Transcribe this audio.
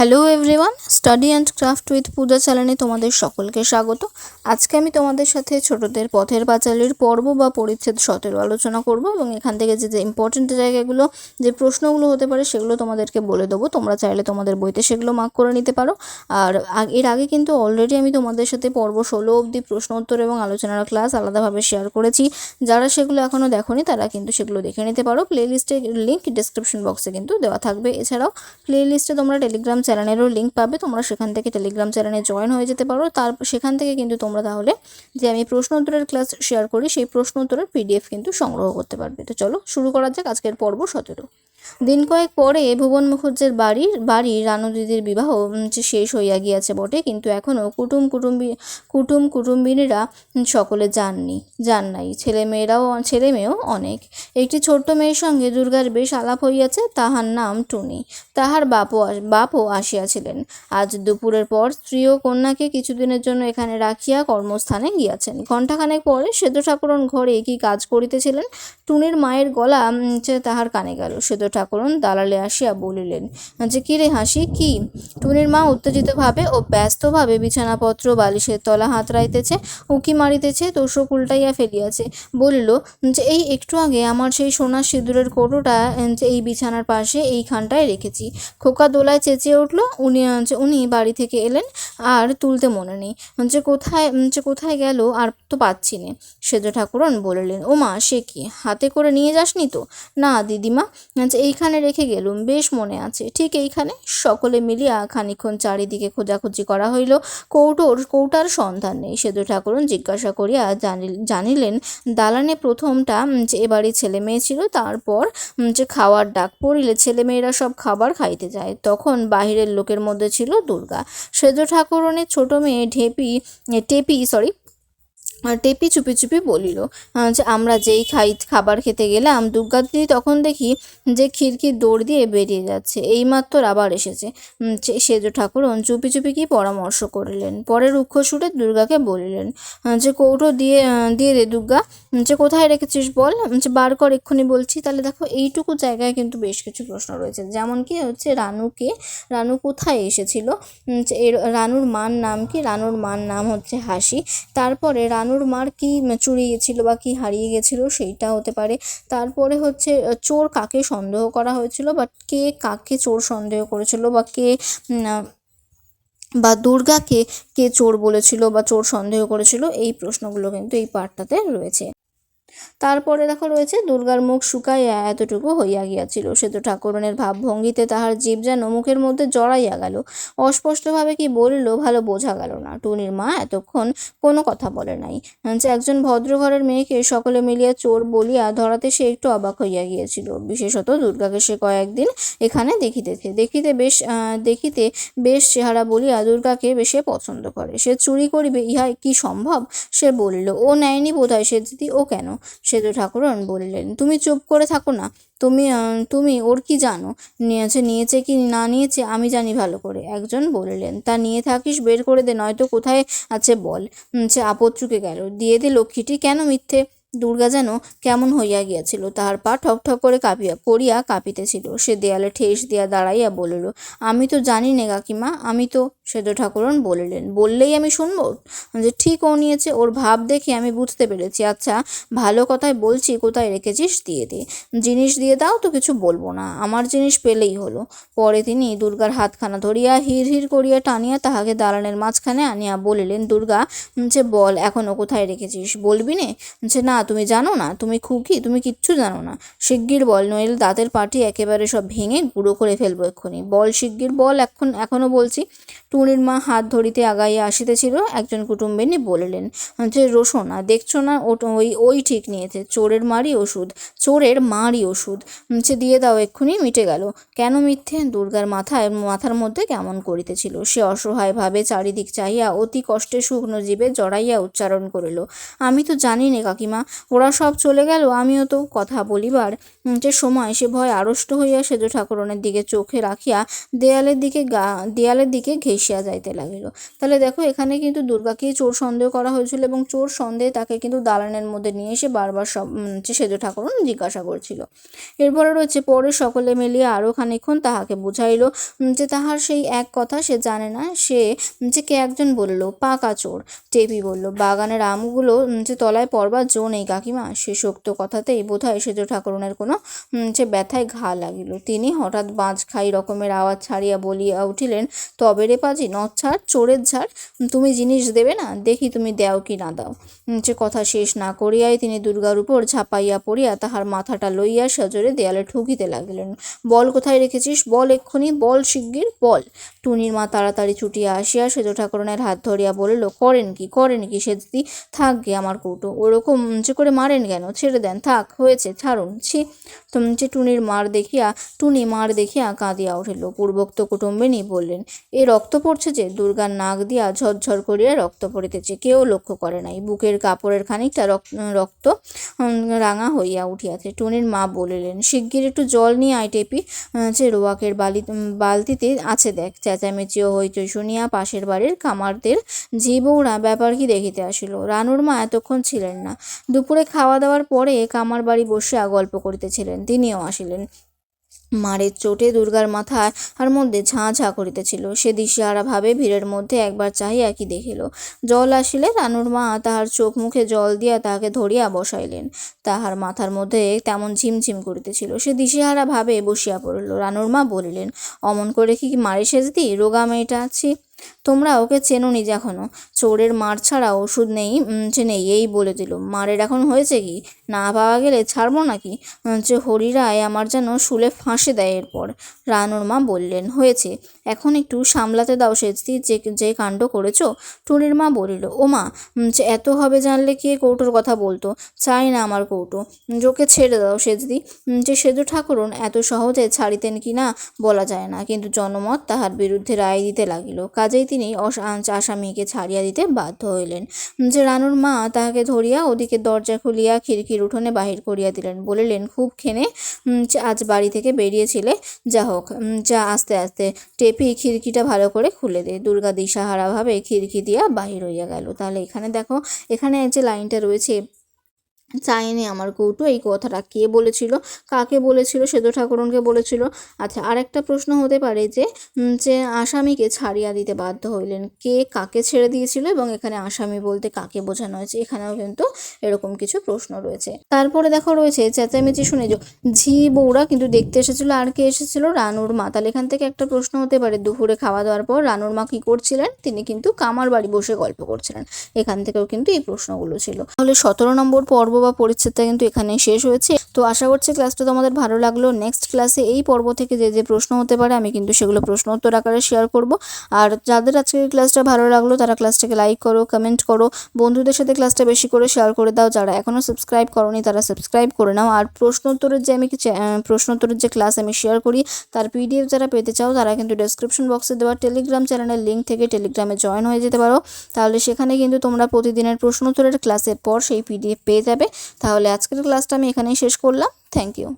Hello everyone study and craft with Puja চ্যানেলে তোমাদের সকলকে স্বাগত। আজকে আমি তোমাদের সাথে ছোটদের পথের পাঁচালীর পর্ব বা পরিচ্ছেদ সতেরো আলোচনা করব এবং এখান থেকে যে যে ইম্পর্টেন্ট জায়গাগুলো, যে প্রশ্নগুলো হতে পারে সেগুলো তোমাদেরকে বলে দেবো। তোমরা চাইলে তোমাদের বইতে সেগুলো মার্ক করে নিতে পারো। আর এর আগে কিন্তু অলরেডি আমি তোমাদের সাথে পর্ব ষোলো অবধি প্রশ্ন উত্তর এবং আলোচনার ক্লাস আলাদাভাবে শেয়ার করেছি। যারা সেগুলো এখনও দেখোনি, তারা কিন্তু সেগুলো দেখে নিতে পারো। প্লেলিস্টের লিঙ্ক ডিসক্রিপশন বক্সে কিন্তু দেওয়া থাকবে। এছাড়াও প্লে লিস্টে তোমরা টেলিগ্রাম চ্যানেলেরও লিঙ্ক পাবে। তোমরা সেখান থেকে টেলিগ্রাম চ্যানেলে জয়েন হয়ে যেতে পারো। তার সেখান থেকে কিন্তু তোমরা তাহলে যে আমি প্রশ্ন উত্তরের ক্লাস শেয়ার করি, সেই প্রশ্ন উত্তরের পিডিএফ কিন্তু সংগ্রহ করতে পারবে। তো চলো শুরু করা যাক আজকের পর্ব সতেরো। দিন কয়েক পরে ভুবন মুখুজ্জের বাড়ির বাড়ি রানু দিদির বিবাহ শেষ হইয়া গিয়াছে বটে, কিন্তু এখনও কুটুম কুটুম্বি, কুটুম কুটুম্বিনীরা সকলে যাননি, যান নাই। ছেলে মেয়েরাও, ছেলে মেয়েও অনেক। একটি ছোট্ট মেয়ের সঙ্গে দুর্গার বেশ আলাপ হইয়াছে, তাহার নাম টুনি। তাহার বাপও বাপও আসিয়াছিলেন। আজ দুপুরের পর স্ত্রী ও কন্যাকে কিছুদিনের জন্য এখানে রাখিয়া কর্মস্থানে গিয়াছেন। ঘণ্টাখানেক পরে সেদ্ধ ঠাকুরন ঘরে কি কাজ করিতেছিলেন। টুনির মায়ের গলা তাহার কানে গেল। সেদ্ধ ঠাকুরন দালালে আসিয়া বলিলেন, যে কি রে হাসি, কি? টুনির মা উত্তেজিতভাবে ও ব্যস্তভাবে বিছানাপত্র, বালিশের তলা হাতড়াইতেছে, উকি মারিতেছে, তোষক উল্টাইয়া ফেলিয়াছে। বলিল, যে এই একটু আগে আমার সেই সোনার সিঁদুরের কৌটোটা এই বিছানার পাশে এইখানটায় রেখেছি। খোকা দোলায় চেঁচিয়ে উঠল, উনি উনি বাড়ি থেকে এলেন, আর তুলতে মনে নেই। যে কোথায় যে কোথায় গেল আর তো পাচ্ছি নে। সেজ ঠাকুরন বলিলেন ও মা সে কি, হাতে করে নিয়ে যাসনি তো? না, দিদিমা এইখানে রেখে গেলুম, বেশ মনে আছে। ঠিক এইখানে সকলে মিলিয়া খানিক্ষণ চারিদিকে খোঁজাখুঁজি করা হইল। কৌটোর, কৌটার সন্ধান নেই। সেদু ঠাকুরন জিজ্ঞাসা করিয়া জানিল জানিলেন, দালানে প্রথমটা যে এবারই ছেলে মেয়ে ছিল, তারপর যে খাওয়ার ডাক পড়িলে ছেলে মেয়েরা সব খাবার খাইতে যায়। তখন বাহিরের লোকের মধ্যে ছিল দুর্গা। সেজ ঠাকুরনের ছোট মেয়ে ঢেপি, টেপি সরি টেপি চুপি চুপি বলিল যে আমরা যেই খাই খাবার খেতে গেলাম দুর্গা দিদি তখন দেখি যে খিড়কির দৌড় দিয়ে বেরিয়ে যাচ্ছে। এইমাত্র আবার এসেছে। সেজ ঠাকুরন চুপি চুপি কি পরামর্শ করিলেন। পরে রুক্ষ সুরে দুর্গাকে বলিলেন যে কৌটো দিয়ে দিয়ে দে দুর্গা যে কোথায় রেখেছিস বল? যে বার কর এক্ষুনি বলছি। তাহলে দেখো, এইটুকু জায়গায় কিন্তু বেশ কিছু প্রশ্ন রয়েছে। যেমন কি হচ্ছে রানুকে, রানু কোথায় এসেছিল? রানুর মার নাম কি? রানুর মার নাম হচ্ছে হাসি। তারপরে রানুর মার কি চুরি গেছিল বা কি হারিয়ে গেছিল সেইটা হতে পারে। তারপরে হচ্ছে চোর কাকে সন্দেহ করা হয়েছিল বাট কে কাকে চোর সন্দেহ করেছিল বা কে বা দুর্গাকে কে চোর বলেছিল বা চোর সন্দেহ করেছিল, এই প্রশ্নগুলো কিন্তু এই পার্টটাতে রয়েছে। তারপরে দেখো রয়েছে, দুর্গার মুখ শুকাইয়া এতটুকু হইয়া গিয়াছিল। সে তো ঠাকুরনের ভাবভঙ্গিতে তাহার জীব যেন মুখের মধ্যে জড়াইয়া গেল। অস্পষ্টভাবে কি বলিল, ভালো বোঝা গেল না। টুনির মা এতক্ষণ কোনো কথা বলে নাই। যে একজন ভদ্র ঘরের মেয়েকে সকলে মিলিয়া চোর বলিয়া ধরাতে সে একটু অবাক হইয়া গিয়েছিল। বিশেষত দুর্গাকে সে কয়েকদিন এখানে দেখিতেছে। দেখিতে বেশ দেখিতে বেশ চেহারা বলিয়া দুর্গাকে বেশে পছন্দ করে। সে চুরি করিবে ইহা কি সম্ভব? সে বলিল, ও নেয়নি বোধহয় সে দিদি, ও কেন? সেতু ঠাকুরন বললেন, তুমি চুপ করে থাকো না। তুমি তুমি ওর কি জানো? নিয়েছে নিয়েছে কি না নিয়েছে আমি জানি ভালো করে। একজন বললেন, তা নিয়ে থাকিস, বের করে দে, নয়তো কোথায় আছে বল। সে আপদ চুকে গেল, দিয়ে দে লক্ষ্মীটি, কেন মিথ্যে? দুর্গা যেন কেমন হইয়া গিয়াছিল, তাহার পা ঠক ঠক করে কাঁপিয়া, করিয়া কাঁপিতেছিল। সে দেয়ালে ঠেস দিয়া দাঁড়াইয়া বলিল, আমি তো জানি নে কাকিমা, আমি তো সেদ ঠাকুরন বলিলেন। বললেই আমি শুনব? যে ঠিক ও নিয়েছে, ওর ভাব দেখে আমি বুঝতে পেরেছি। আচ্ছা ভালো কথাই বলছি, কোথায় রেখেছিস? দিয়ে দে। জিনিস দিয়ে দাও তো কিছু বলব না। আমার জিনিস পেলেই হলো। পরে তিনি দুর্গার হাতখানা ধরিয়া হির হির করিয়া টানিয়া তাহাকে দালানের মাঝখানে আনিয়া বলিলেন, দুর্গা, যে বল এখনও কোথায় রেখেছিস? বলবি নে? যে না তুমি জানো না, তুমি খুকি তুমি কিচ্ছু জানো না। শিগগির বল, নইলে দাঁতের পাটি একেবারে সব ভেঙে গুঁড়ো করে ফেলব এক্ষুনি। বল, শিগগির বল, এখন, এখনও বলছি। টুনির মা হাত ধরিতে আগাইয়া আসিতেছিল, একজন কুটুম্বিনী বলিলেন, যে রোশনা দেখছ না ওই ওই ঠিক নিয়েছে, চোরের মারই ওষুধ, চোরের মারই ওষুধ। সে দিয়ে দাও এক্ষুনি, মিটে গেল। কেন মিথ্যে? দুর্গার মাথায়, মাথার মধ্যে কেমন করিতেছিল। সে অসহায়ভাবে চারিদিক চাহিয়া অতি কষ্টে শুকনো জীবে জড়াইয়া উচ্চারণ করিল, আমি তো জানি নে কাকিমা ওরা সব চলে গেল, আমিও তো কথা বলিবার যে সময় সে ভয় আড়ষ্ট হইয়া সেজ ঠাকুরনের দিকে চোখে রাখিয়া দেয়ালের দিকে গা, দেয়ালের দিকে ঘেঁষিয়া যাইতে লাগিল। তাহলে দেখো, এখানে কিন্তু দুর্গাকেই চোর সন্দেহ করা হয়েছিল এবং চোর সন্দেহে তাকে কিন্তু দালানের মধ্যে নিয়ে এসে বারবার সব সেজ ঠাকুরন জিজ্ঞাসা করছিল। এরপরে রয়েছে, পরে সকলে মিলিয়ে আরও খানিক্ষণ তাহাকে বুঝাইল যে তাহার সেই এক কথা সে জানে না, সে যে কে একজন বলল, পাকা চোর। টেপি বলল, বাগানের আমগুলো যে তলায় পড়বার জো নেই কাকিমা। সে শোক্ত কথাতেই বোধহয় সেজ ঠাকুরনের কোনো যে ব্যথায় ঘা লাগিল। তিনি হঠাৎ বাঁচ খাই রকমের আওয়াজ ছাড়িয়া বলিয়া উঠিলেন, তবে রে পাজি নথ ছাড় চোরের ঝাড়, তুমি জিনিস দেবে না? দেখি তুমি দেও কি না দাও। যে কথা শেষ না করিয়াই তিনি দুর্গার উপর ঝাঁপাইয়া পড়িয়া তাহার মাথাটা লইয়া সজোরে দেয়ালে ঠুকিতে লাগিলেন। বল কোথায় রেখেছিস? বল এক্ষুনি, বল শিগগির, বল। টুনির মা তাড়াতাড়ি ছুটিয়া আসিয়া সেজ ঠাকুরনের হাত ধরিয়া বলিল, করেন কি করেন কি সে দিদি থাক গে আমার কৌটো। ওরকম যে করে মারেন কেন? ছেড়ে দেন। থাক, হয়েছে, ছাড়ুন। ছি, তুমি টুনির মার দেখিয়া, টুনি মার দেখিয়া কাঁদিয়া উঠিল। পূর্বোক্ত কুটুম্বিনী বললেন, এ রক্ত পড়ছে যে? দুর্গার নাক দিয়া ঝরঝর করিয়া রক্ত পড়িতেছে। কেউ লক্ষ্য করে নাই। বুকের কাপড়ের খানিকটা রক্ত রাঙা হইয়া উঠিয়াছে। টুনির মা বলিলেন, শিগগির একটু জল নিয়ে আয় টেপি। যে রোয়াকের বালি বালতিতে আছে দেখ। চেঁচামেচি ও হইচই শুনিয়া পাশের বাড়ির কামারদের ঝি বউরা ব্যাপার কি দেখিতে আসিল? রানুর মা এতক্ষণ ছিলেন না। দুপুরে খাওয়া দাওয়ার পরে কামার বাড়ি বসিয়া গল্প করিতেছিলেন। তিনিও আসিলেন। মারের চোটে দুর্গার মাথায় আর মধ্যে ঝাঁ ঝাঁ করিতেছিল। সে দিশেহারা ভাবে ভিড়ের মধ্যে একবার চাহিয়া কি দেখিল। জল আসিলে রানুর মা তাহার চোখ মুখে জল দিয়া তাহাকে ধরিয়া বসাইলেন। তাহার মাথার মধ্যে তেমন ঝিমঝিম করিতেছিল। সে দিশেহারা ভাবে বসিয়া পড়িল। রানুর মা বলিলেন, অমন করে কি মারে সেজদি? রোগা মেয়েটা আছি। তোমরা ওকে চেনোনি এখনও চোরের মার ছাড়া ওষুধ নেই যে নেই, এই বলে দিল। মারের এখন হয়েছে কি? না পাওয়া গেলে ছাড়বো নাকি? যে হরিরায় আমার যেন শুলে ফাঁসে দেয় এরপর। রানুর মা বললেন, হয়েছে। এখন একটু সামলাতে দাও সেজদি, যে যে কাণ্ড করেছ। টুনির মা বলিল ও মা যে এত হবে জানলে কে কৌটোর কথা বলতো? চাই না আমার কৌটো। যোকে ছেড়ে দাও সেজদি। যে সেজ ঠাকুরন এত সহজে ছাড়িতেন কি না বলা যায় না। কিন্তু জনমত তাহার বিরুদ্ধে রায় দিতে লাগিল। কাজেই তিনি আসামিকে ছাড়িয়া দিতে বাধ্য হইলেন। যে রানুর মা তাহাকে ধরিয়া ওদিকে দরজা খুলিয়া খিড়কির উঠোনে বাহির করিয়া দিলেন। বলিলেন, খুব খেনে আজ বাড়ি থেকে বেরিয়েছিলে। যা হোক যা আস্তে আস্তে টেপি খিড়কিটা ভালো করে খুলে দে। দুর্গা দিশাহারাভাবে খিড়কি দিয়া বাহির হইয়া গেল। তাহলে এখানে দেখো, এখানে যে লাইনটা রয়েছে চাইনি আমার কৌটো, এই কথাটা কে বলেছিল, কাকে বলেছিল সেজ ঠাকুরনকে বলেছিল। আচ্ছা আরেকটা প্রশ্ন হতে পারে যে যে আসামিকে ছাড়িয়া দিতে বাধ্য হইলেন, কে কাকে ছেড়ে দিয়েছিল এবং এখানে আসামি বলতে কাকে বোঝানো হয়েছে, এখানেও কিন্তু এরকম কিছু প্রশ্ন রয়েছে। তারপরে দেখো রয়েছে, চেঁচামেচি শুনে যে, ঝি বউরা কিন্তু দেখতে এসেছিল, আর কে এসেছিল? রানুর মা। তাহলে এখান থেকে একটা প্রশ্ন হতে পারে, দুপুরে খাওয়া দাওয়ার পর রানুর মা কি করছিলেন? তিনি কিন্তু কামার বাড়ি বসে গল্প করছিলেন। এখান থেকেও কিন্তু এই প্রশ্নগুলো ছিল। তাহলে সতেরো নম্বর পর্ব বা পরিচ্ছেদটা কিন্তু এখানে শেষ হয়েছে। তো আশা করছি ক্লাসটা তোমাদের ভালো লাগল। নেক্সট ক্লাসে এই পর্ব থেকে যে যে প্রশ্ন হতে পারে, আমি কিন্তু সেগুলো প্রশ্ন উত্তর আকারে শেয়ার করব। আর যাদের আজকের ক্লাসটা ভালো লাগল, তারা ক্লাসটাকে লাইক করো কমেন্ট করো। বন্ধুদের সাথে ক্লাসটা বেশি করে শেয়ার করে দাও। যারা এখনও সাবস্ক্রাইব করনি, তারা সাবস্ক্রাইব করে নাও। আর প্রশ্ন উত্তরের যে, আমি প্রশ্ন উত্তরের যে ক্লাস আমি শেয়ার করি, তার পিডিএফ যারা পেতে চাও, তারা কিন্তু ডেসক্রিপশন বক্সে দেওয়া টেলিগ্রাম চ্যানেলের লিঙ্ক থেকে টেলিগ্রামে জয়েন হয়ে যেতে পারো। তাহলে সেখানে কিন্তু তোমরা প্রতিদিনের প্রশ্ন উত্তরের ক্লাসের পর সেই পিডিএফ পেয়ে যাবে। তাহলে আজকের ক্লাসটা আমি এখানেই শেষ করলাম। Thank you